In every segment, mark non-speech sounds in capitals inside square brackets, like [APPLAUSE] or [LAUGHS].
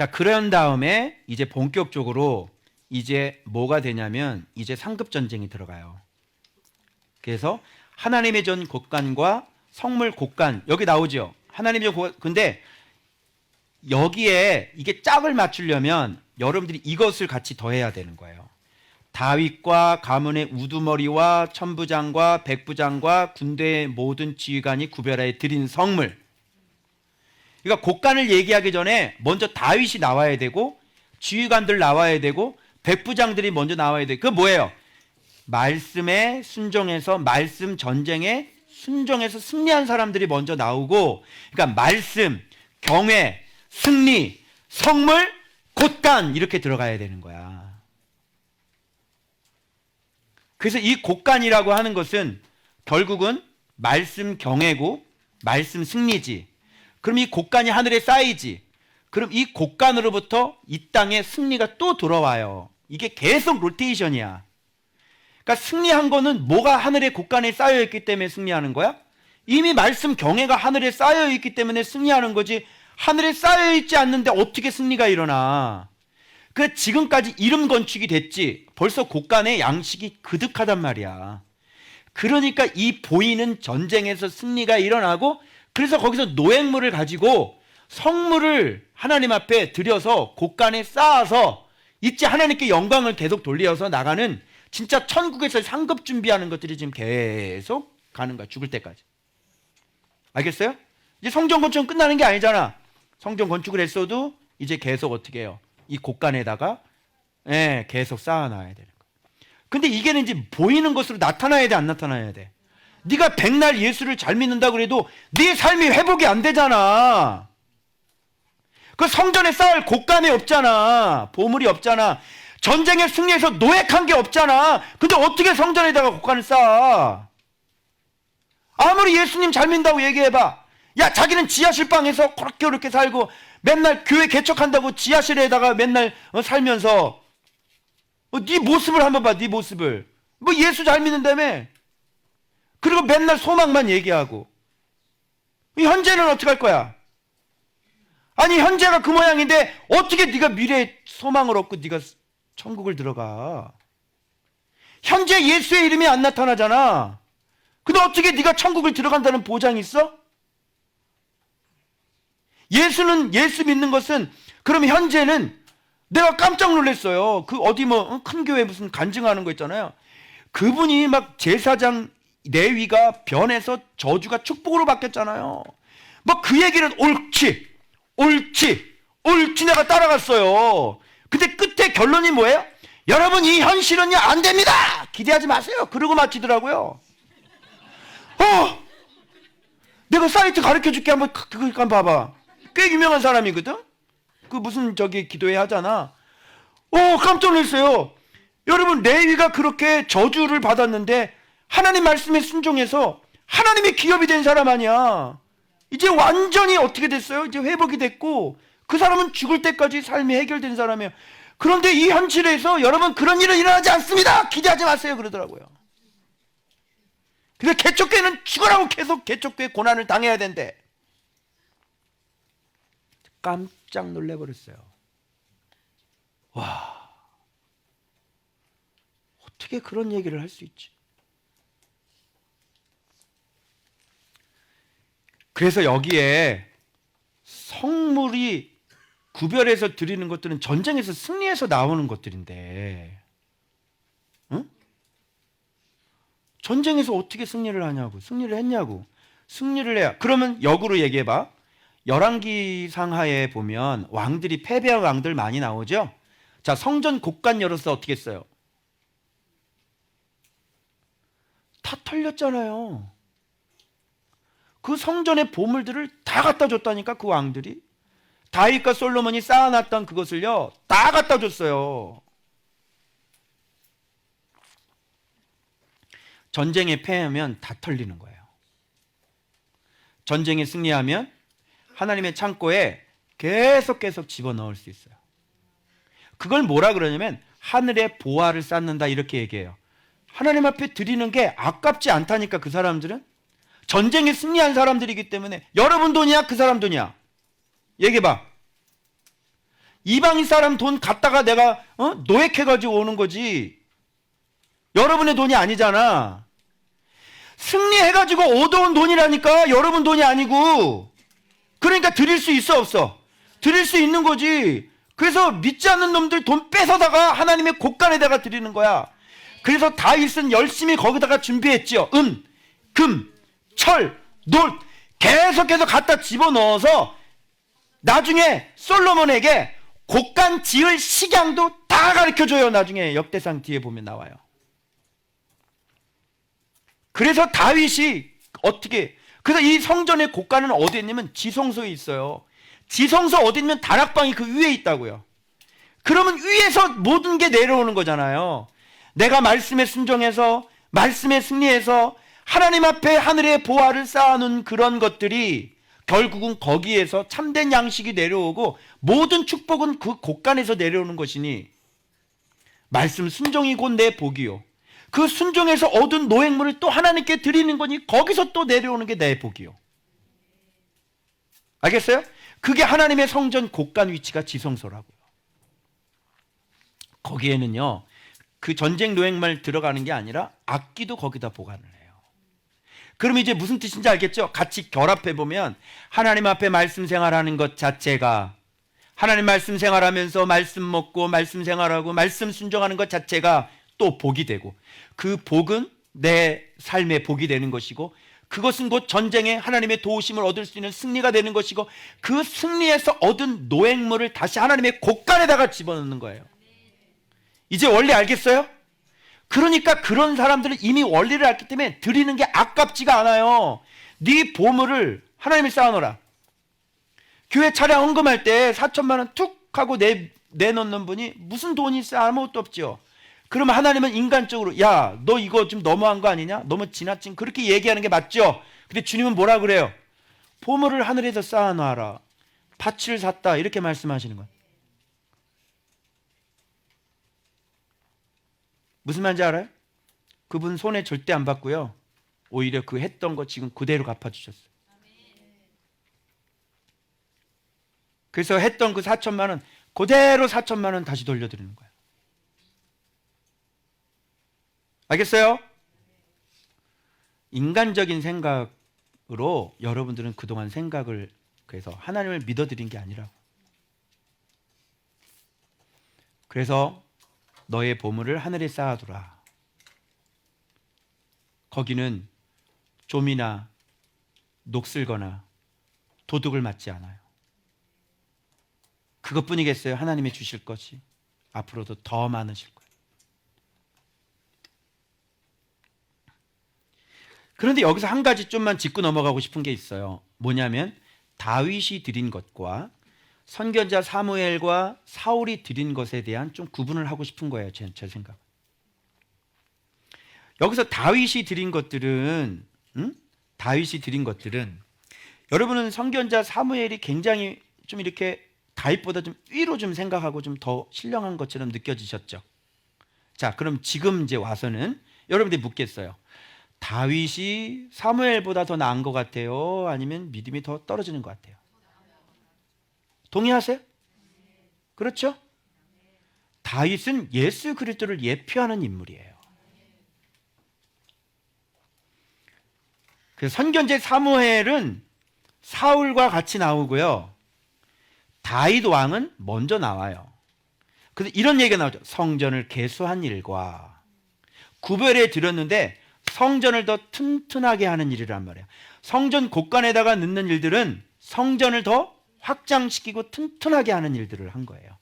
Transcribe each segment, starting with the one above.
자, 그런 다음에 이제 본격적으로 이제 뭐가 되냐면 이제 상급 전쟁이 들어가요. 그래서 하나님의 전 곳간과 성물 곳간 여기 나오죠. 하나님의 고 근데 여기에 이게 짝을 맞추려면 여러분들이 이것을 같이 더해야 되는 거예요. 다윗과 가문의 우두머리와 천부장과 백부장과 군대의 모든 지휘관이 구별하여 드린 성물. 그러니까 곡간을 얘기하기 전에 먼저 다윗이 나와야 되고 지휘관들 나와야 되고 백부장들이 먼저 나와야 돼. 그 뭐예요? 말씀에 순종해서 말씀 전쟁에 순종해서 승리한 사람들이 먼저 나오고 그러니까 말씀, 경외, 승리, 성물, 곳간 이렇게 들어가야 되는 거야. 그래서 이 곳간이라고 하는 것은 결국은 말씀 경외고 말씀 승리지. 그럼 이 곳간이 하늘에 쌓이지. 그럼 이 곳간으로부터 이 땅에 승리가 또 돌아와요. 이게 계속 로테이션이야. 그러니까 승리한 거는 뭐가 하늘의 곳간에 쌓여 있기 때문에 승리하는 거야? 이미 말씀 경애가 하늘에 쌓여 있기 때문에 승리하는 거지. 하늘에 쌓여 있지 않는데 어떻게 승리가 일어나? 그 지금까지 이름 건축이 됐지. 벌써 곳간에 양식이 그득하단 말이야. 그러니까 이 보이는 전쟁에서 승리가 일어나고 그래서 거기서 노획물을 가지고 성물을 하나님 앞에 들여서 곳간에 쌓아서 있지 하나님께 영광을 계속 돌려서 나가는 진짜 천국에서 상급 준비하는 것들이 지금 계속 가는 거야. 죽을 때까지. 알겠어요? 이제 성전 건축은 끝나는 게 아니잖아. 성전 건축을 했어도 이제 계속 어떻게 해요? 이 곳간에다가 예, 계속 쌓아놔야 되는 거야. 근데 이게 이제 보이는 것으로 나타나야 돼, 안 나타나야 돼? 네가 백날 예수를 잘 믿는다 그래도 네 삶이 회복이 안 되잖아. 그 성전에 쌓을 곳간이 없잖아. 보물이 없잖아. 전쟁에 승리해서 노획한 게 없잖아. 근데 어떻게 성전에다가 곳간을 쌓아? 아무리 예수님 잘 믿는다고 얘기해봐. 야, 자기는 지하실 방에서 그렇게 그렇게 살고 맨날 교회 개척한다고 지하실에다가 맨날 어, 살면서 어, 네 모습을 한번 봐, 네 모습을. 뭐 예수 잘 믿는다며? 그리고 맨날 소망만 얘기하고. 현재는 어떻게 할 거야? 아니 현재가 그 모양인데 어떻게 네가 미래에 소망을 얻고 네가 천국을 들어가? 현재 예수의 이름이 안 나타나잖아. 근데 어떻게 네가 천국을 들어간다는 보장이 있어? 예수는 예수 믿는 것은 그럼 현재는 내가 깜짝 놀랐어요. 그 어디 뭐 큰 교회 무슨 간증하는 거 있잖아요. 그분이 막 제사장 레위가 변해서 저주가 축복으로 바뀌었잖아요. 뭐 그 얘기는 옳지, 옳지, 옳지 내가 따라갔어요. 근데 끝에 결론이 뭐예요? 여러분 이 현실은요 안 됩니다. 기대하지 마세요. 그러고 마치더라고요. 어, 내가 사이트 가르쳐 줄게 한번 그- 그거 한번 봐봐. 꽤 유명한 사람이거든. 그 무슨 저기 기도회 하잖아. 어 깜짝 놀랐어요. 여러분 레위가 그렇게 저주를 받았는데 하나님 말씀에 순종해서 하나님의 기업이 된 사람 아니야. 이제 완전히 어떻게 됐어요? 이제 회복이 됐고 그 사람은 죽을 때까지 삶이 해결된 사람이에요. 그런데 이 현실에서 여러분 그런 일은 일어나지 않습니다. 기대하지 마세요. 그러더라고요. 근데 개척교회는 죽어라고 계속 개척교회 고난을 당해야 된대. 깜짝 놀래버렸어요. 와. 어떻게 그런 얘기를 할 수 있지? 그래서 여기에 성물이 구별해서 드리는 것들은 전쟁에서 승리해서 나오는 것들인데, 응? 전쟁에서 어떻게 승리를 하냐고, 승리를 했냐고, 승리를 해야. 그러면 역으로 얘기해봐. 열왕기 상 하에 보면 왕들이 패배한 왕들 많이 나오죠. 자 성전 곡간 열어서 어떻게 했어요? 다 털렸잖아요. 그 성전의 보물들을 다 갖다 줬다니까 그 왕들이 다윗과 솔로몬이 쌓아놨던 그것을요 다 갖다 줬어요. 전쟁에 패하면 다 털리는 거예요. 전쟁에 승리하면 하나님의 창고에 계속 계속 집어넣을 수 있어요. 그걸 뭐라 그러냐면 하늘의 보화를 쌓는다 이렇게 얘기해요. 하나님 앞에 드리는 게 아깝지 않다니까 그 사람들은 전쟁에 승리한 사람들이기 때문에 여러분 돈이야 그 사람 돈이야 얘기해 봐. 이방인 사람 돈 갖다가 내가 어? 노획해 가지고 오는 거지. 여러분의 돈이 아니잖아. 승리해 가지고 얻어온 돈이라니까 여러분 돈이 아니고. 그러니까 드릴 수 있어 없어? 드릴 수 있는 거지. 그래서 믿지 않는 놈들 돈 뺏어다가 하나님의 곳간에다가 드리는 거야. 그래서 다윗은 열심히 거기다가 준비했지요. 은, 금, 철, 돌 계속해서 갖다 집어넣어서 나중에 솔로몬에게 곡간 지을 식양도 다 가르쳐 줘요. 나중에 역대상 뒤에 보면 나와요. 그래서 다윗이 어떻게 그래서 이 성전의 곡간은 어디에 있냐면 지성소에 있어요. 지성소 어디 있냐면 다락방이 그 위에 있다고요. 그러면 위에서 모든 게 내려오는 거잖아요. 내가 말씀에 순종해서 말씀에 승리해서 하나님 앞에 하늘의 보화를 쌓아놓은 그런 것들이 결국은 거기에서 참된 양식이 내려오고 모든 축복은 그 곳간에서 내려오는 것이니 말씀 순종이 곧 내 복이요. 그 순종에서 얻은 노획물을 또 하나님께 드리는 거니 거기서 또 내려오는 게 내 복이요. 알겠어요? 그게 하나님의 성전 곳간 위치가 지성소라고요. 거기에는요, 그 전쟁 노획물 들어가는 게 아니라 악기도 거기다 보관을 해요. 그럼 이제 무슨 뜻인지 알겠죠? 같이 결합해 보면 하나님 앞에 말씀 생활하는 것 자체가 하나님 말씀 생활하면서 말씀 먹고 말씀 생활하고 말씀 순종하는 것 자체가 또 복이 되고 그 복은 내 삶의 복이 되는 것이고 그것은 곧 전쟁에 하나님의 도우심을 얻을 수 있는 승리가 되는 것이고 그 승리에서 얻은 노획물을 다시 하나님의 곳간에다가 집어넣는 거예요. 이제 원리 알겠어요? 그러니까 그런 사람들은 이미 원리를 알기 때문에 드리는 게 아깝지가 않아요. 네 보물을 하나님이 쌓아놓으라. 교회 차량 헌금할 때 4천만 원 툭 하고 내, 내놓는 분이 무슨 돈이 있어 아무것도 없죠. 그러면 하나님은 인간적으로 야 너 이거 좀 너무한 거 아니냐? 너무 지나친 그렇게 얘기하는 게 맞죠. 근데 주님은 뭐라 그래요? 보물을 하늘에서 쌓아놔라. 밭을 샀다 이렇게 말씀하시는 거예요. 무슨 말인지 알아요? 그분 손에 절대 안 받고요. 오히려 그 했던 거 지금 그대로 갚아주셨어요. 그래서 했던 그 4천만 원 그대로 4천만 원 다시 돌려드리는 거예요. 알겠어요? 인간적인 생각으로 여러분들은 그동안 생각을 그래서 하나님을 믿어드린 게 아니라고. 그래서 너의 보물을 하늘에 쌓아두라. 거기는 좀이나 녹슬거나 도둑을 맞지 않아요. 그것뿐이겠어요. 하나님이 주실 것이 앞으로도 더 많으실 거예요. 그런데 여기서 한 가지 좀만 짚고 넘어가고 싶은 게 있어요. 뭐냐면 다윗이 드린 것과 선견자 사무엘과 사울이 드린 것에 대한 좀 구분을 하고 싶은 거예요. 제, 제 생각. 여기서 다윗이 드린 것들은 음? 다윗이 드린 것들은 여러분은 선견자 사무엘이 굉장히 좀 이렇게 다윗보다 좀 위로 좀 생각하고 좀 더 신령한 것처럼 느껴지셨죠. 자, 그럼 지금 이제 와서는 여러분들이 묻겠어요. 다윗이 사무엘보다 더 나은 것 같아요? 아니면 믿음이 더 떨어지는 것 같아요? 동의하세요? 그렇죠? 다윗은 예수 그리스도를 예표하는 인물이에요. 그 선견제 사무엘은 사울과 같이 나오고요. 다윗 왕은 먼저 나와요. 그래서 이런 얘기가 나오죠. 성전을 개수한 일과 구별해 드렸는데 성전을 더 튼튼하게 하는 일이란 말이에요. 성전 곳간에다가 넣는 일들은 성전을 더 확장시키고 튼튼하게 하는 일들을 한 거예요.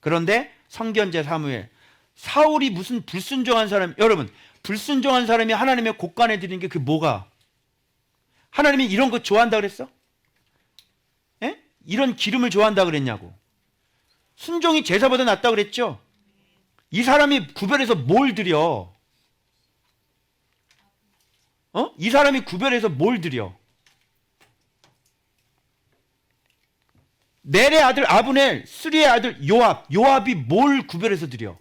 그런데 성견제 사무엘 사울이 무슨 불순종한 사람 여러분 불순종한 사람이 하나님의 곳간에 드리는 게 그 뭐가 하나님이 이런 거 좋아한다 그랬어? 예? 이런 기름을 좋아한다 그랬냐고 순종이 제사보다 낫다 그랬죠? 이 사람이 구별해서 뭘 드려? 어? 이 사람이 구별해서 뭘 드려? 넬의 아들 아브넬, 스리의 아들 요압, 요압이 뭘 구별해서 드려?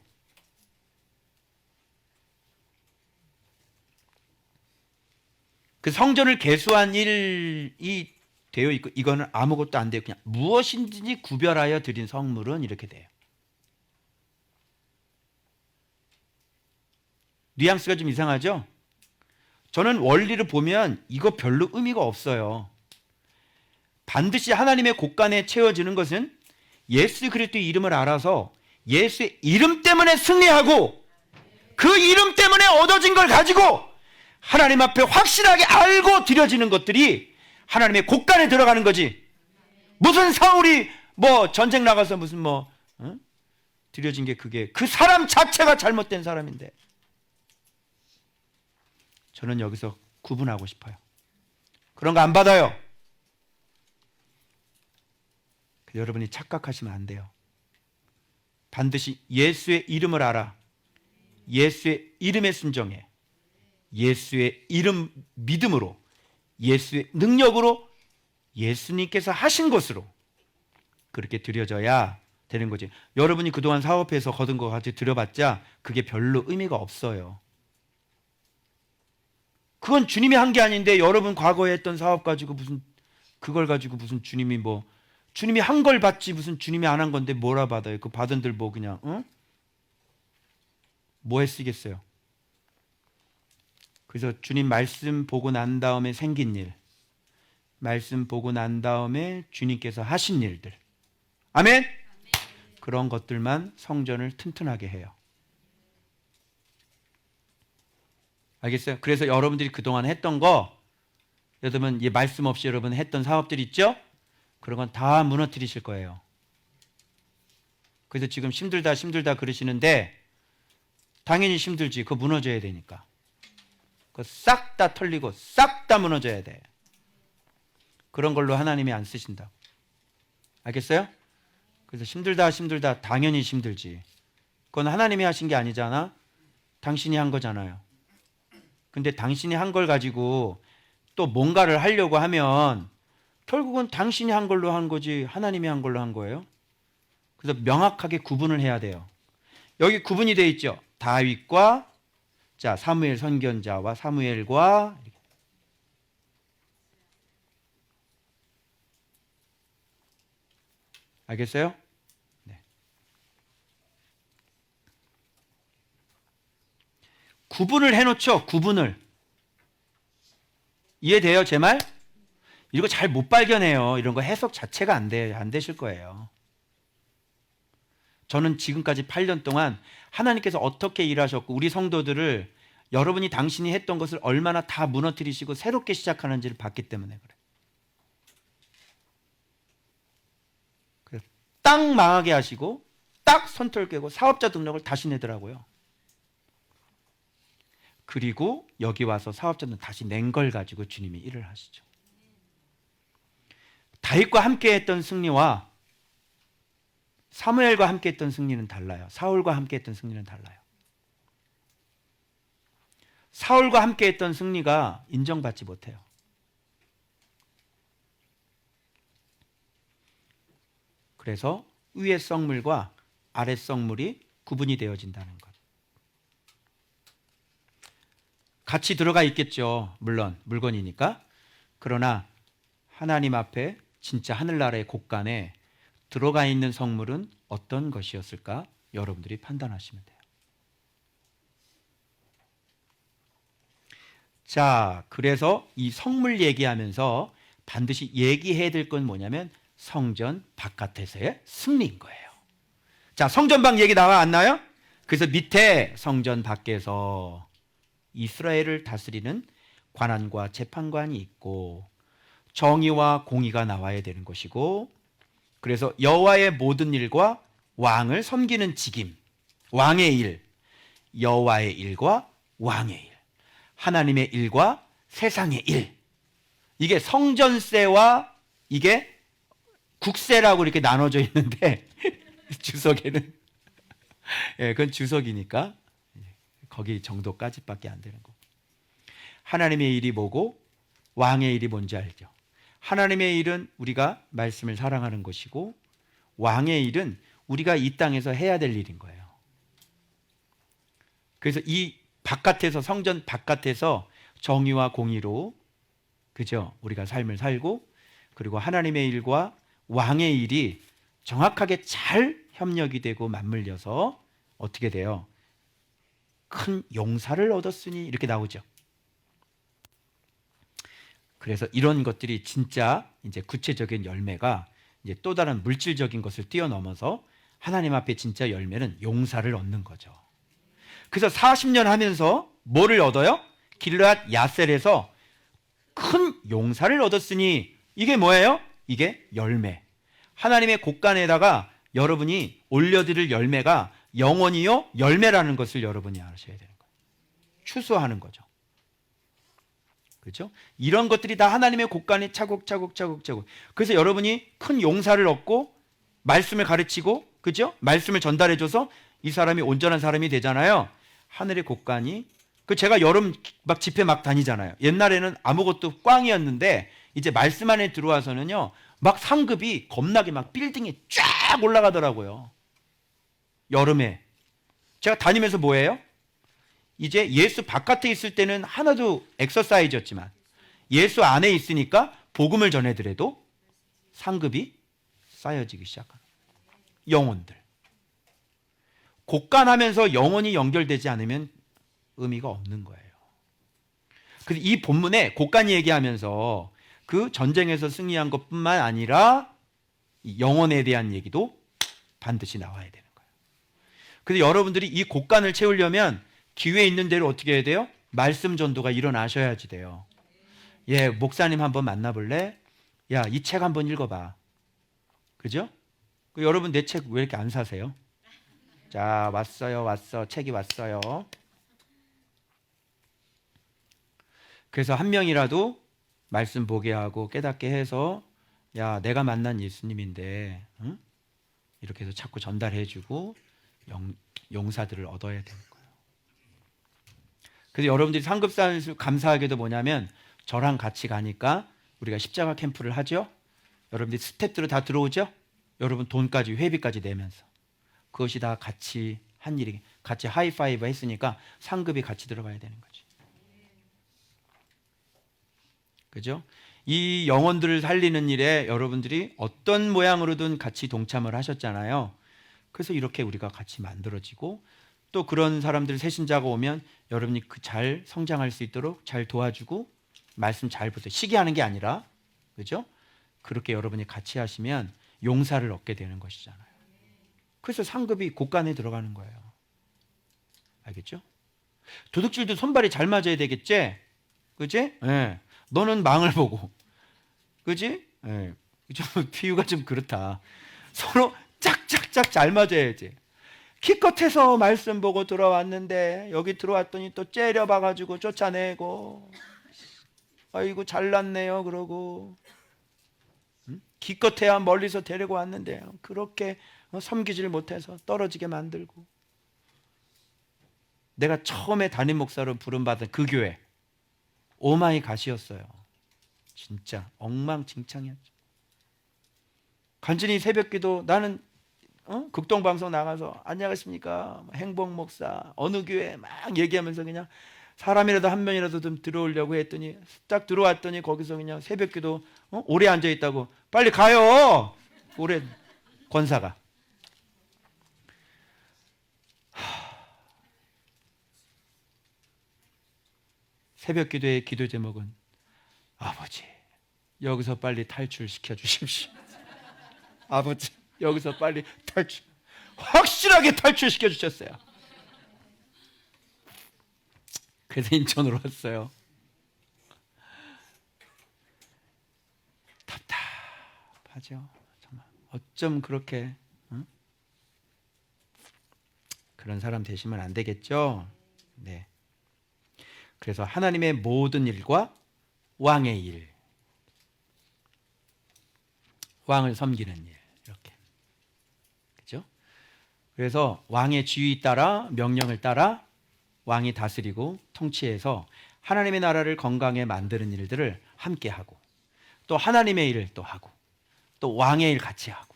그 성전을 개수한 일이 되어 있고 이거는 아무것도 안 돼요. 그냥 무엇인지 구별하여 드린 성물은 이렇게 돼요. 뉘앙스가 좀 이상하죠? 저는 원리를 보면 이거 별로 의미가 없어요. 반드시 하나님의 곳간에 채워지는 것은 예수 그리스도의 이름을 알아서 예수의 이름 때문에 승리하고 그 이름 때문에 얻어진 걸 가지고 하나님 앞에 확실하게 알고 드려지는 것들이 하나님의 곳간에 들어가는 거지. 무슨 사울이 뭐 전쟁 나가서 무슨 뭐 어? 드려진 게 그게 그 사람 자체가 잘못된 사람인데 저는 여기서 구분하고 싶어요. 그런 거 안 받아요. 여러분이 착각하시면 안 돼요. 반드시 예수의 이름을 알아. 예수의 이름에 순종해. 예수의 이름 믿음으로 예수의 능력으로 예수님께서 하신 것으로 그렇게 드려져야 되는 거지. 여러분이 그동안 사업해서 거둔 거 같이 드려봤자 그게 별로 의미가 없어요. 그건 주님이 한 게 아닌데 여러분 과거에 했던 사업 가지고 무슨 그걸 가지고 무슨 주님이 뭐 주님이 한 걸 받지 무슨 주님이 안 한 건데 뭐라 받아요? 그 받은들 뭐 그냥 응? 뭐에 쓰겠어요? 그래서 주님 말씀 보고 난 다음에 생긴 일, 말씀 보고 난 다음에 주님께서 하신 일들, 아멘. 그런 것들만 성전을 튼튼하게 해요. 알겠어요? 그래서 여러분들이 그동안 했던 거, 여러분 이 말씀 없이 여러분 했던 사업들 있죠? 그런 건 다 무너뜨리실 거예요. 그래서 지금 힘들다 힘들다 그러시는데 당연히 힘들지. 그거 무너져야 되니까. 그거 싹다 털리고 싹 다 무너져야 돼. 그런 걸로 하나님이 안 쓰신다. 알겠어요? 그래서 힘들다 힘들다 당연히 힘들지. 그건 하나님이 하신 게 아니잖아. 당신이 한 거잖아요. 근데 당신이 한 걸 가지고 또 뭔가를 하려고 하면 결국은 당신이 한 걸로 한 거지 하나님이 한 걸로 한 거예요. 그래서 명확하게 구분을 해야 돼요. 여기 구분이 돼 있죠. 다윗과 자 사무엘 선견자와 사무엘과. 알겠어요? 네. 구분을 해놓죠. 구분을 이해돼요, 제 말? 이거 잘 못 발견해요. 이런 거 해석 자체가 안 돼, 안 되실 거예요. 저는 지금까지 8년 동안 하나님께서 어떻게 일하셨고 우리 성도들을 여러분이 당신이 했던 것을 얼마나 다 무너뜨리시고 새롭게 시작하는지를 봤기 때문에 그래. 딱 망하게 하시고 딱 선털 깨고 사업자 등록을 다시 내더라고요. 그리고 여기 와서 사업자 등 다시 낸 걸 가지고 주님이 일을 하시죠. 다윗과 함께 했던 승리와 사무엘과 함께 했던 승리는 달라요. 사울과 함께 했던 승리는 달라요. 사울과 함께 했던 승리가 인정받지 못해요. 그래서 위의 썩물과 아래 썩물이 구분이 되어진다는 것. 같이 들어가 있겠죠. 물론 물건이니까. 그러나 하나님 앞에 진짜 하늘나라의 곳간에 들어가 있는 성물은 어떤 것이었을까? 여러분들이 판단하시면 돼요. 자, 그래서 이 성물 얘기하면서 반드시 얘기해야 될 건 뭐냐면 성전 바깥에서의 승리인 거예요. 자, 성전방 얘기 나와 안 나요? 그래서 밑에 성전 밖에서 이스라엘을 다스리는 관한과 재판관이 있고 정의와 공의가 나와야 되는 것이고 그래서 여호와의 모든 일과 왕을 섬기는 직임, 왕의 일, 여호와의 일과 왕의 일, 하나님의 일과 세상의 일. 이게 성전세와 이게 국세라고 이렇게 나눠져 있는데 [LAUGHS] 주석에는 예, 그건 주석이니까 거기 정도까지밖에 안 되는 거고. 하나님의 일이 뭐고 왕의 일이 뭔지 알죠? 하나님의 일은 우리가 말씀을 사랑하는 것이고 왕의 일은 우리가 이 땅에서 해야 될 일인 거예요. 그래서 이 바깥에서 성전 바깥에서 정의와 공의로 그죠? 우리가 삶을 살고 그리고 하나님의 일과 왕의 일이 정확하게 잘 협력이 되고 맞물려서 어떻게 돼요? 큰 용사를 얻었으니 이렇게 나오죠. 그래서 이런 것들이 진짜 이제 구체적인 열매가 이제 또 다른 물질적인 것을 뛰어넘어서 하나님 앞에 진짜 열매는 용사를 얻는 거죠. 그래서 40년 하면서 뭐를 얻어요? 길르앗 야셀에서 큰 용사를 얻었으니 이게 뭐예요? 이게 열매. 하나님의 곳간에다가 여러분이 올려드릴 열매가 영원히요 열매라는 것을 여러분이 아셔야 되는 거예요. 추수하는 거죠. 그렇죠? 이런 것들이 다 하나님의 곳간에 차곡차곡 차곡차곡. 그래서 여러분이 큰 용사를 얻고 말씀을 가르치고 그죠? 말씀을 전달해 줘서 이 사람이 온전한 사람이 되잖아요. 하늘의 곳간이 그 제가 여름 막 집회 막 다니잖아요. 옛날에는 아무것도 꽝이었는데 이제 말씀 안에 들어와서는요. 막 상급이 겁나게 막 빌딩이 쫙 올라가더라고요. 여름에 제가 다니면서 뭐예요? 이제 예수 바깥에 있을 때는 하나도 엑서사이즈였지만 예수 안에 있으니까 복음을 전해드려도 상급이 쌓여지기 시작하는 영혼들. 곡간하면서 영혼이 연결되지 않으면 의미가 없는 거예요. 그래서 이 본문에 곡간이 얘기하면서 그 전쟁에서 승리한 것뿐만 아니라 영혼에 대한 얘기도 반드시 나와야 되는 거예요. 그래서 여러분들이 이 곡간을 채우려면 기회 있는 대로 어떻게 해야 돼요? 말씀 전도가 일어나셔야지 돼요. 예, 목사님 한번 만나볼래? 야, 이 책 한번 읽어봐. 그죠? 그 여러분 내 책 왜 이렇게 안 사세요? 자, 왔어요, 왔어. 책이 왔어요. 그래서 한 명이라도 말씀 보게 하고 깨닫게 해서 야, 내가 만난 예수님인데, 응? 이렇게 해서 자꾸 전달해주고 영, 용사들을 얻어야 거예요. 그래서 여러분들이 상급사에서 감사하게도 뭐냐면 저랑 같이 가니까 우리가 십자가 캠프를 하죠. 여러분들이 스텝들로 다 들어오죠. 여러분 돈까지 회비까지 내면서 그것이 다 같이 한 일이 같이 하이파이브 했으니까 상급이 같이 들어가야 되는 거지. 그죠? 이 영혼들을 살리는 일에 여러분들이 어떤 모양으로든 같이 동참을 하셨잖아요. 그래서 이렇게 우리가 같이 만들어지고 또 그런 사람들 새신자가 오면 여러분이 그 잘 성장할 수 있도록 잘 도와주고 말씀 잘 보세요. 시기하는 게 아니라 그죠? 그렇게 여러분이 같이 하시면 용사를 얻게 되는 것이잖아요. 그래서 상급이 곳간에 들어가는 거예요. 알겠죠? 도둑질도 손발이 잘 맞아야 되겠지? 그지? 예. 네. 너는 망을 보고. 그지? 예. 네. 좀 [LAUGHS] 비유가 좀 그렇다. 서로 짝짝짝 잘 맞아야지. 기껏해서 말씀 보고 들어왔는데 여기 들어왔더니 또 째려봐가지고 쫓아내고. 아이고 잘났네요 그러고. 응? 기껏해야 멀리서 데리고 왔는데 그렇게 섬기질 못해서 떨어지게 만들고. 내가 처음에 담임 목사로 부름받은 그 교회 오마이 갓이었어요. 진짜 엉망진창이었죠. 간절히 새벽기도 나는 어? 극동 방송 나가서 안녕하십니까? 행복 목사 어느 교회 막 얘기하면서 그냥 사람이라도 한 명이라도 좀 들어오려고 했더니 딱 들어왔더니 거기서 그냥 새벽기도 어? 오래 앉아 있다고. 빨리 가요! 오래 권사가. 새벽 기도의 기도 제목은 아버지 여기서 빨리 탈출시켜 주십시오. [LAUGHS] 아버지 여기서 빨리 탈출 확실하게 탈출시켜 주셨어요. 그래서 인천으로 왔어요. 답답하죠. 정말 어쩜 그렇게 응? 그런 사람 되시면 안 되겠죠. 네. 그래서 하나님의 모든 일과 왕의 일, 왕을 섬기는 일. 그래서 왕의 지위 따라 명령을 따라 왕이 다스리고 통치해서 하나님의 나라를 건강에 만드는 일들을 함께 하고 또 하나님의 일을 또 하고 또 왕의 일 같이 하고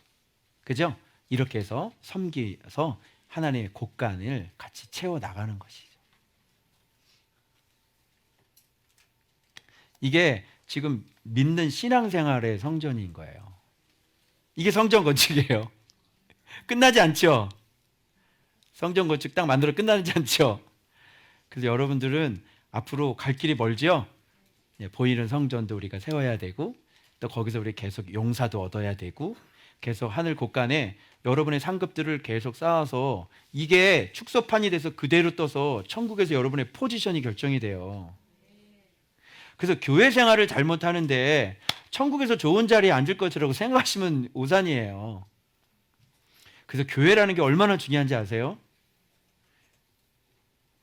그죠? 이렇게 해서 섬기서 하나님의 곳간을 같이 채워 나가는 것이죠. 이게 지금 믿는 신앙생활의 성전인 거예요. 이게 성전 건축이에요. [LAUGHS] 끝나지 않죠? 성전 건축 딱 만들어 끝나지 않죠? 그래서 여러분들은 앞으로 갈 길이 멀죠? 예, 보이는 성전도 우리가 세워야 되고 또 거기서 우리 계속 용사도 얻어야 되고 계속 하늘 곳간에 여러분의 상급들을 계속 쌓아서 이게 축소판이 돼서 그대로 떠서 천국에서 여러분의 포지션이 결정이 돼요. 그래서 교회 생활을 잘못하는데 천국에서 좋은 자리에 앉을 것이라고 생각하시면 오산이에요. 그래서 교회라는 게 얼마나 중요한지 아세요?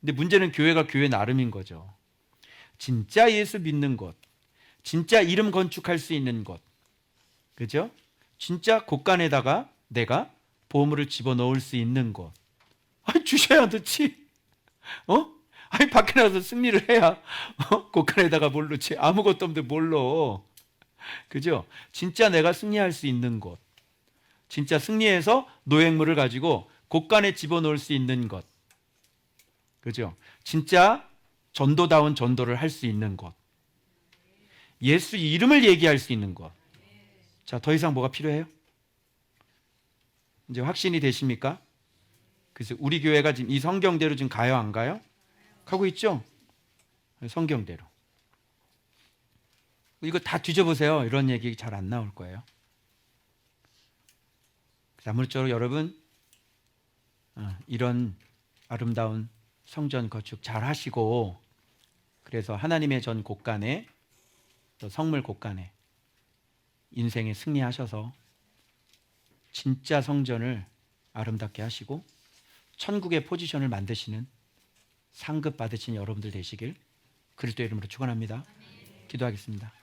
근데 문제는 교회가 교회 나름인 거죠. 진짜 예수 믿는 것, 진짜 이름 건축할 수 있는 것, 그죠? 진짜 곳간에다가 내가 보물을 집어 넣을 수 있는 것. 아니 주셔야 넣지. 어? 아니 밖에 나가서 승리를 해야 어? 곳간에다가 뭘 넣지? 아무것도 없는데 뭘 넣어? 그죠? 진짜 내가 승리할 수 있는 것. 진짜 승리해서 노획물을 가지고 곳간에 집어 넣을 수 있는 것. 그죠? 진짜 전도다운 전도를 할 수 있는 것. 예수 이름을 얘기할 수 있는 것. 자, 더 이상 뭐가 필요해요? 이제 확신이 되십니까? 그래서 우리 교회가 지금 이 성경대로 지금 가요, 안 가요? 가고 있죠? 성경대로. 이거 다 뒤져보세요. 이런 얘기 잘 안 나올 거예요. 아무쪼록 여러분, 어, 이런 아름다운 성전 건축 잘 하시고, 그래서 하나님의 전 곳간에, 또 성물 곳간에, 인생에 승리하셔서 진짜 성전을 아름답게 하시고 천국의 포지션을 만드시는 상급 받으신 여러분들 되시길 그리스도 이름으로 축원합니다. 기도하겠습니다.